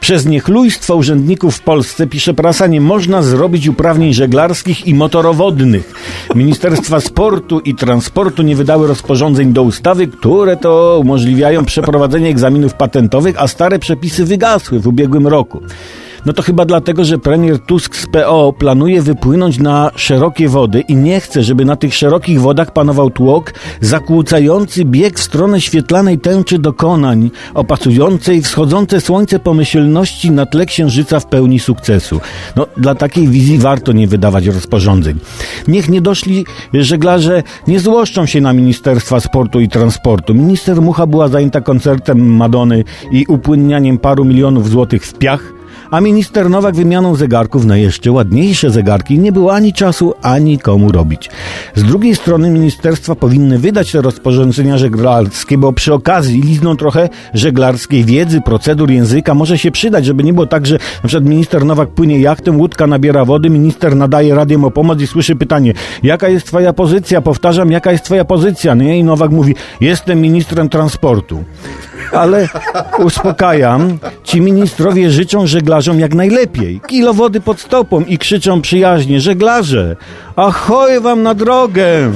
Przez niechlujstwo urzędników w Polsce, pisze prasa, nie można zrobić uprawnień żeglarskich i motorowodnych. Ministerstwa Sportu i Transportu nie wydały rozporządzeń do ustawy, które to umożliwiają przeprowadzenie egzaminów patentowych, a stare przepisy wygasły w ubiegłym roku. No to chyba dlatego, że premier Tusk z PO planuje wypłynąć na szerokie wody i nie chce, żeby na tych szerokich wodach panował tłok zakłócający bieg w stronę świetlanej tęczy dokonań, opasującej wschodzące słońce pomyślności na tle księżyca w pełni sukcesu. No, dla takiej wizji warto nie wydawać rozporządzeń. Niech nie doszli żeglarze nie złoszczą się na Ministerstwa Sportu i Transportu. Minister Mucha była zajęta koncertem Madony i upłynnianiem paru milionów złotych w piach, a minister Nowak wymianą zegarków na jeszcze ładniejsze zegarki nie było ani czasu, ani komu robić. Z drugiej strony ministerstwa powinny wydać te rozporządzenia żeglarskie, bo przy okazji lizną trochę żeglarskiej wiedzy, procedur, języka. Może się przydać, żeby nie było tak, że przykład minister Nowak płynie jachtem, łódka nabiera wody, minister nadaje radiem o pomoc i słyszy pytanie, jaka jest twoja pozycja? Powtarzam, jaka jest twoja pozycja? Nie? I Nowak mówi, jestem ministrem transportu. Ale uspokajam, ci ministrowie życzą żeglarzom jak najlepiej. Kilo wody pod stopą i krzyczą przyjaźnie, żeglarze, ahoj wam na drogę!